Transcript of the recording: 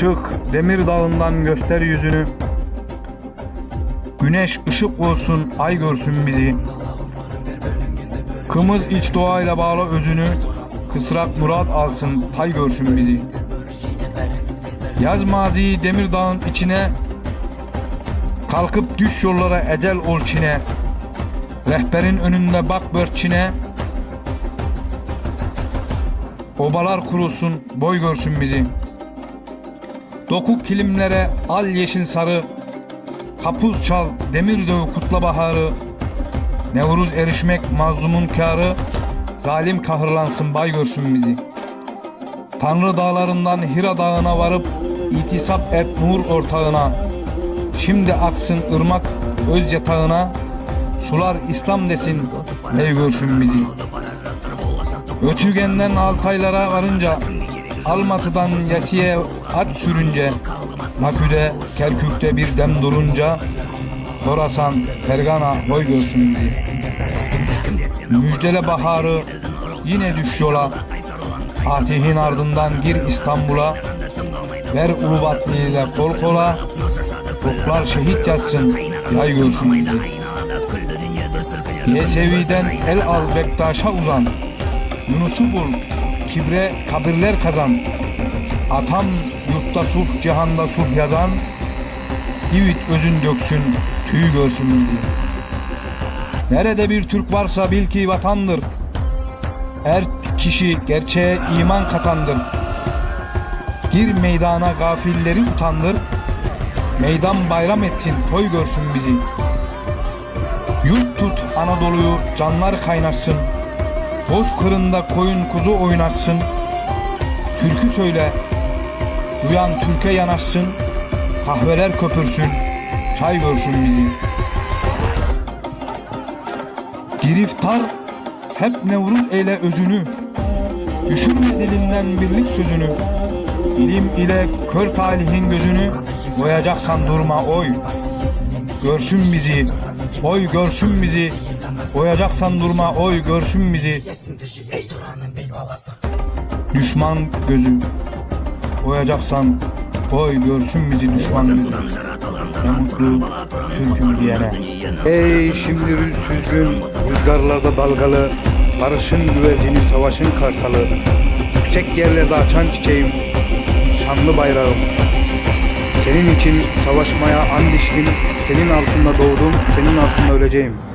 Çık demir dağından göster yüzünü. Güneş ışık olsun, ay görsün bizi. Kımız iç doğayla bağla özünü. Kısrak murat alsın, tay görsün bizi. Yaz maziyi demir dağın içine. Kalkıp düş yollara ecel ol çine. Rehberin önünde bak börçine. Obalar kurulsun, boy görsün bizi. Dokuk kilimlere al yeşil sarı. Kapuz çal, demir döv kutla baharı. Nevruz erişmek mazlumun kârı. Zalim kahırlansın bay görsün bizi. Tanrı dağlarından Hira dağına varıp itisap et nur ortağına. Şimdi aksın ırmak öz yatağına. Sular İslam desin, ey görsün bizi. Ötügenden Altaylara varınca Almatı'dan Yasiye at sürünce Makü'de Kerkük'te bir dem durunca Horasan Fergana boy görsün bizi Müjdele baharı yine düş yola. Fatih'in ardından gir İstanbul'a. Ver Ulubatlı ile kol kola. Toplar şehit yatsın yay görsün bizi Yesevi'den el al Bektaş'a uzan. Yunus'u bul, kibre kabirler kazan. Atam yurtta sulh, cihanda sulh yazan. Divit özün döksün, tüy görsün bizi. Nerede bir Türk varsa bil ki vatandır. Er kişi gerçeğe iman katandır. Gir meydana gafilleri utandır. Meydan bayram etsin, toy görsün bizi. Yurt tut Anadolu'yu, canlar kaynasın. Boz kırında koyun kuzu oynaşsın. Türkü söyle, duyan Türkiye yanaşsın. Kahveler köpürsün, çay görsün bizi. Giriftar hep Nevruz eyle özünü. Düşürme dilinden birlik sözünü. İlim ile kör talihin gözünü boyayacaksan durma oy. Görsün bizi, oy görsün bizi. Boyayacaksan durma oy görsün bizi. Düşman gözü. Boyayacaksan oy görsün bizi düşman gözü. Ne mutlu Türk'üm diyene. Ey şimdi süzgün, rüzgarlarda dalgalı, barışın güvercini, savaşın kartalı, yüksek yerlerde açan çiçeğim, şanlı bayrağım. Senin için savaşmaya and içtim, senin altında doğdum, senin altında öleceğim.